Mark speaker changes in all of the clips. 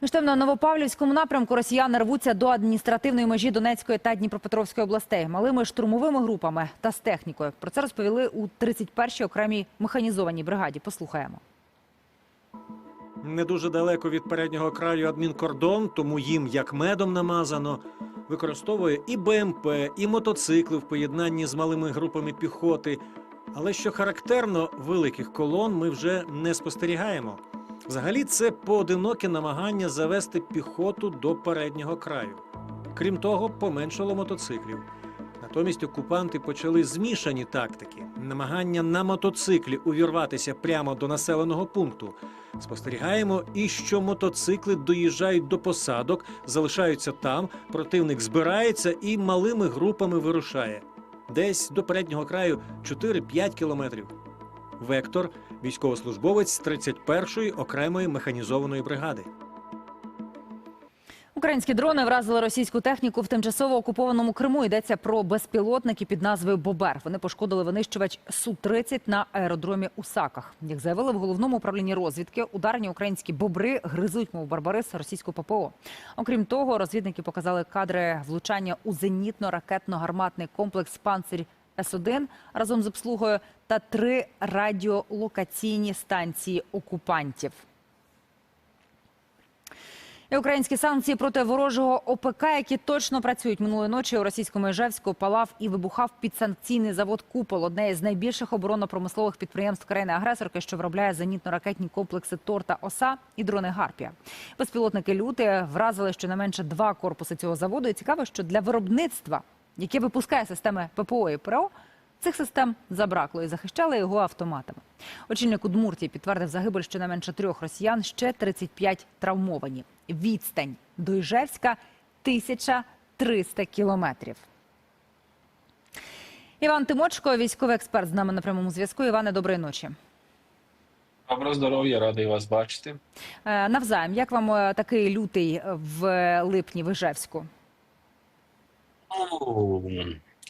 Speaker 1: Між на Новопавлівському напрямку росіяни рвуться до адміністративної межі Донецької та Дніпропетровської областей малими штурмовими групами та з технікою. Про це розповіли у 31-й окремій механізованій бригаді. Послухаємо.
Speaker 2: Не дуже далеко від переднього краю адмінкордон, тому їм як медом намазано. Використовує і БМП, і мотоцикли в поєднанні з малими групами піхоти. Але що характерно, великих колон ми вже не спостерігаємо. Взагалі, це поодиноке намагання завести піхоту до переднього краю. Крім того, поменшало мотоциклів. Натомість окупанти почали змішані тактики: намагання на мотоциклі увірватися прямо до населеного пункту. Спостерігаємо і що мотоцикли доїжджають до посадок, залишаються там, противник збирається і малими групами вирушає. Десь до переднього краю 4-5 кілометрів. Вектор військовослужбовець 31-ї окремої механізованої бригади.
Speaker 1: Українські дрони вразили російську техніку в тимчасово окупованому Криму. Йдеться про безпілотники під назвою Бобер. Вони пошкодили винищувач Су-30 на аеродромі у Саках. Як заявили в головному управлінні розвідки, ударні українські бобри гризуть, мов барбарис, російську ППО. Окрім того, розвідники показали кадри влучання у зенітно-ракетно-гарматний комплекс «Панцирь С-1» разом з обслугою та три радіолокаційні станції окупантів. І українські санкції проти ворожого ОПК, які точно працюють минулої ночі у російському Іжевську, палав і вибухав підсанкційний завод Купол, одне із найбільших оборонно-промислових підприємств країни-агресорки, що виробляє зенітно-ракетні комплекси Тор та Оса і дрони Гарпія. Безпілотники люти вразили щонайменше два корпуси цього заводу. І цікаво, що для виробництва, яке випускає системи ППО і ПРО, Цих систем забракло і захищали його автоматами. Очільник Удмуртії підтвердив загибель щонайменше трьох росіян, ще 35 травмовані. Відстань до Іжевська 1300 кілометрів. Іван Тимочко, військовий експерт, з нами на прямому зв'язку. Іване, доброї ночі.
Speaker 3: Доброго здоров'я, радий вас бачити.
Speaker 1: Е, Навзаєм, як вам е, такий лютий в липні в Іжевську?
Speaker 3: Ну,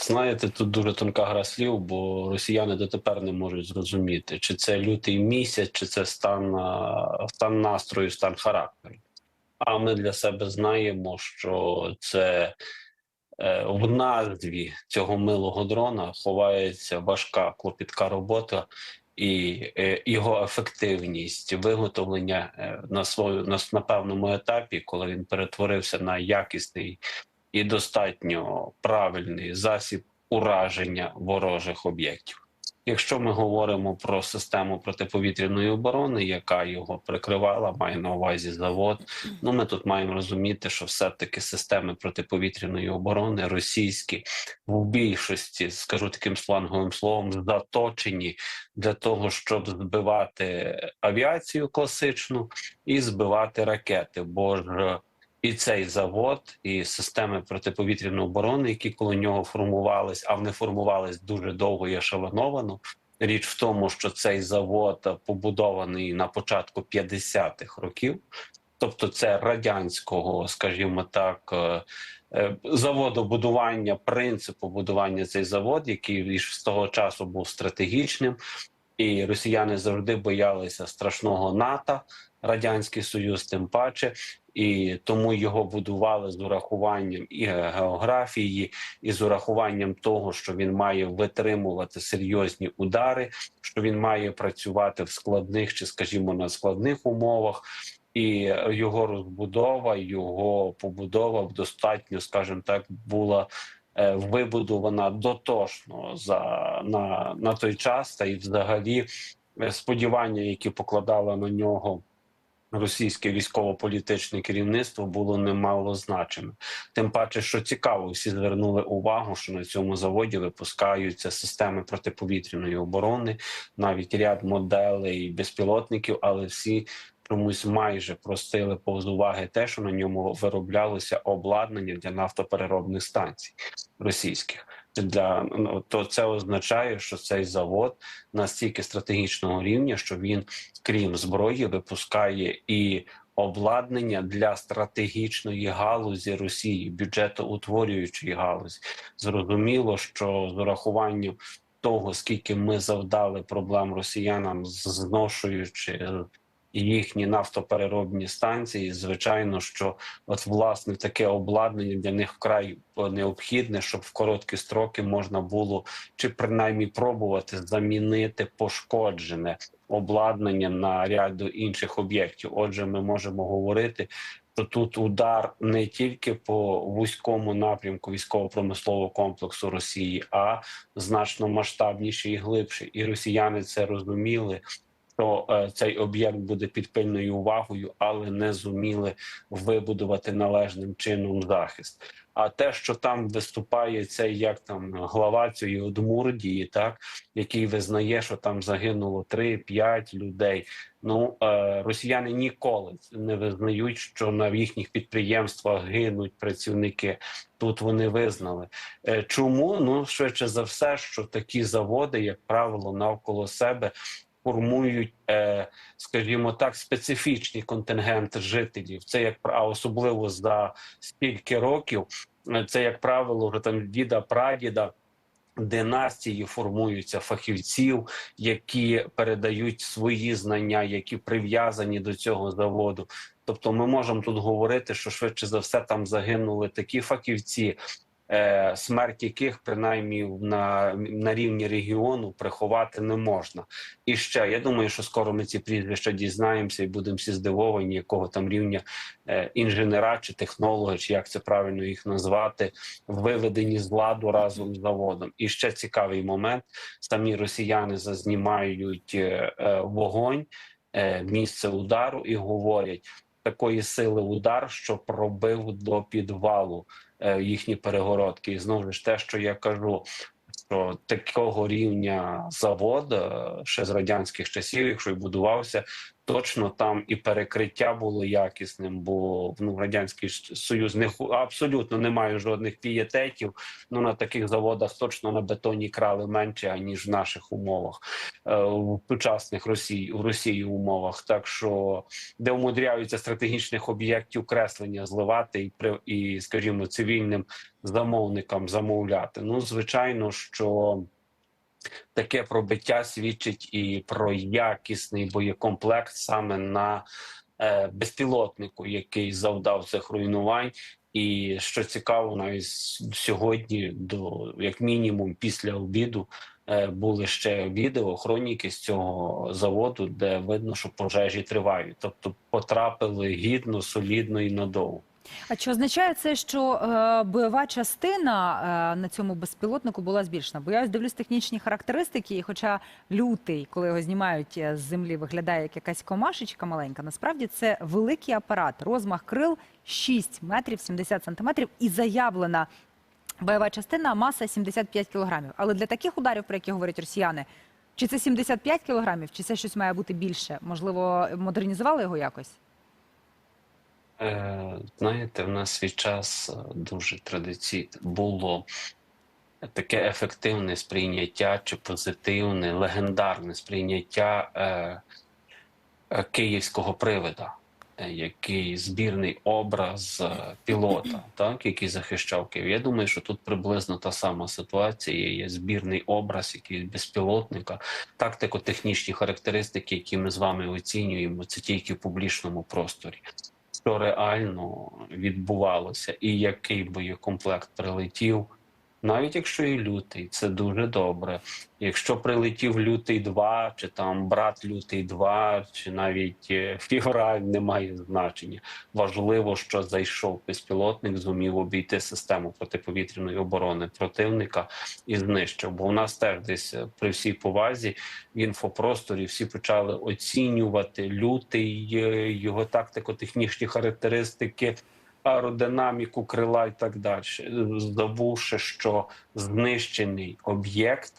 Speaker 3: Знаєте, тут дуже тонка гра слів, бо росіяни дотепер не можуть зрозуміти, чи це лютий місяць, чи це стан, стан настрою, стан характеру. А ми для себе знаємо, що це е, в назві цього милого дрона ховається важка клопітка робота і е, його ефективність виготовлення е, на свою на, на певному етапі, коли він перетворився на якісний і достатньо правильний засіб ураження ворожих об'єктів. Якщо ми говоримо про систему протиповітряної оборони, яка його прикривала, має на увазі завод. Ну ми тут маємо розуміти, що все-таки системи протиповітряної оборони російські в більшості, скажу таким сланговим словом, заточені для того, щоб збивати авіацію класичну і збивати ракети. Бо ж і цей завод, і системи протиповітряної оборони, які коло нього формувались, а вони формувались дуже довго і ешелоновано. Річ в тому, що цей завод побудований на початку 50-х років, тобто це радянського, скажімо так, е, е, заводобудування, принципу будування цей завод, який з того часу був стратегічним, і росіяни завжди боялися страшного НАТО, радянський союз, тим паче і тому його будували з урахуванням і географії, і з урахуванням того, що він має витримувати серйозні удари, що він має працювати в складних чи, скажімо, на складних умовах. І його розбудова, його побудова достатньо, скажімо так, була е, вибудована дотошно за на, на той час, та й взагалі е, сподівання, які покладала на нього російське військово-політичне керівництво було немало значиме. Тим паче, що цікаво, всі звернули увагу, що на цьому заводі випускаються системи протиповітряної оборони, навіть ряд моделей безпілотників, але всі. Чомусь майже простили повз уваги те, що на ньому вироблялося обладнання для нафтопереробних станцій російських. Для ну, то це означає, що цей завод настільки стратегічного рівня, що він, крім зброї, випускає і обладнання для стратегічної галузі Росії, бюджетоутворюючої галузі. Зрозуміло, що з урахуванням того, скільки ми завдали проблем росіянам, зношуючи їхні нафтопереробні станції. Звичайно, що от власне таке обладнання для них вкрай необхідне, щоб в короткі строки можна було чи принаймні пробувати замінити пошкоджене обладнання на ряду інших об'єктів. Отже, ми можемо говорити. що тут удар не тільки по вузькому напрямку військово-промислового комплексу Росії, а значно масштабніший і глибший. І росіяни це розуміли, що е, цей об'єкт буде під пильною увагою, але не зуміли вибудувати належним чином захист. А те, що там виступає цей як там глава цієї Удмурдії, так який визнає, що там загинуло 3-5 людей. Ну е, росіяни ніколи не визнають, що на їхніх підприємствах гинуть працівники. Тут вони визнали. Е, чому? Ну швидше за все, що такі заводи, як правило, навколо себе формують, е, скажімо так, специфічний контингент жителів. Це як а особливо за стільки років. е, Це як правило, вже там діда прадіда. Династії формуються фахівців, які передають свої знання, які прив'язані до цього заводу. Тобто, ми можемо тут говорити, що швидше за все там загинули такі фахівці, смерть яких принаймні на, на рівні регіону приховати не можна. І ще я думаю, що скоро ми ці прізвища дізнаємося і будемо всі здивовані, якого там рівня е, інженера чи технолога, чи як це правильно їх назвати, виведені з ладу разом з заводом. І ще цікавий момент: самі росіяни зазнімають е, е, вогонь, е, місце удару і говорять. Такої сили удар, що пробив до підвалу е, їхні перегородки, і знову ж те, що я кажу, що такого рівня завод е, ще з радянських часів, якщо й будувався, точно там і перекриття було якісним, бо ну радянський союз не абсолютно не має жодних пієтетів. Ну на таких заводах точно на бетоні крали менше аніж в наших умовах е, в сучасних Росії в Росії умовах. Так що де умудряються стратегічних об'єктів креслення зливати і і, скажімо, цивільним замовникам замовляти. Ну, звичайно, що таке пробиття свідчить і про якісний боєкомплект саме на е, безпілотнику, який завдав цих руйнувань. І що цікаво, навіть сьогодні, до як мінімум, після обіду е, були ще відео хроніки з цього заводу, де видно, що пожежі тривають, тобто потрапили гідно, солідно і надовго.
Speaker 1: А чи означає це, що е, бойова частина е, на цьому безпілотнику була збільшена? Бо я ось дивлюсь технічні характеристики, і хоча лютий, коли його знімають е, з землі, виглядає як якась комашечка маленька, насправді це великий апарат, розмах крил 6 метрів 70 сантиметрів і заявлена бойова частина маса 75 кілограмів. Але для таких ударів, про які говорять росіяни, чи це 75 кілограмів, чи це щось має бути більше? Можливо, модернізували його якось?
Speaker 3: Е, знаєте, в нас свій час е, дуже традиційно було таке ефективне сприйняття чи позитивне, легендарне сприйняття е, київського привида, який збірний образ пілота, так, який захищав Київ. Я думаю, що тут приблизно та сама ситуація. Є збірний образ, який безпілотника, тактико-технічні характеристики, які ми з вами оцінюємо, це тільки в публічному просторі що реально відбувалося, і який боєкомплект прилетів, навіть якщо і лютий, це дуже добре. Якщо прилетів лютий 2, чи там брат лютий 2, чи навіть е, февраль, не має значення. Важливо, що зайшов безпілотник, зумів обійти систему протиповітряної оборони противника і знищив. Бо у нас теж десь е, при всій повазі в інфопросторі всі почали оцінювати лютий, е, його тактико-технічні характеристики, аеродинаміку крила і так далі, забувши, що знищений об'єкт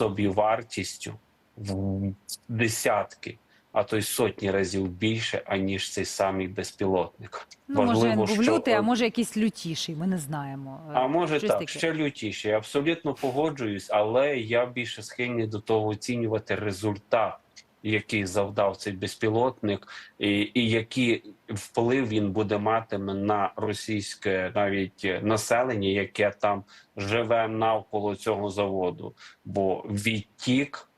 Speaker 3: собівартістю в десятки, а то й сотні разів більше, аніж цей самий безпілотник.
Speaker 1: Ну, може, він
Speaker 3: Важливо,
Speaker 1: був
Speaker 3: що-
Speaker 1: лютий, а може якийсь лютіший, ми не знаємо. Е,
Speaker 3: а може
Speaker 1: щось
Speaker 3: так,
Speaker 1: таке.
Speaker 3: ще лютіше. Я абсолютно погоджуюсь, але я більше схильний до того оцінювати результат, який завдав цей безпілотник, і, і який вплив він буде матиме на російське навіть населення, яке там живе навколо цього заводу. Бо відтік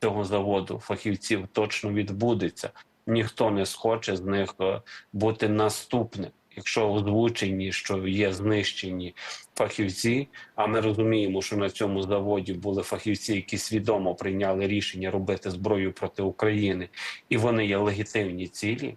Speaker 3: цього заводу фахівців точно відбудеться. ніхто не схоче з них е, бути наступним. Якщо озвучені, що є знищені фахівці, а ми розуміємо, що на цьому заводі були фахівці, які свідомо прийняли рішення робити зброю проти України, і вони є легітимні цілі.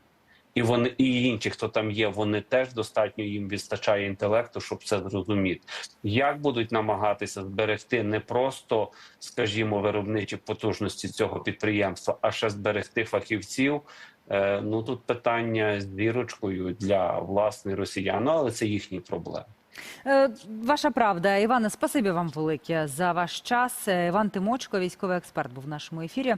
Speaker 3: І вони і інші, хто там є, вони теж достатньо їм вистачає інтелекту, щоб це зрозуміти. Як будуть намагатися зберегти не просто, скажімо, виробничі потужності цього підприємства, а ще зберегти фахівців. Е, ну тут питання з вірочкою для власне росіян, ну, але це їхні проблеми.
Speaker 1: Е, Ваша правда, Іване, спасибі вам велике за ваш час. Е, Іван Тимочко, військовий експерт, був в нашому ефірі.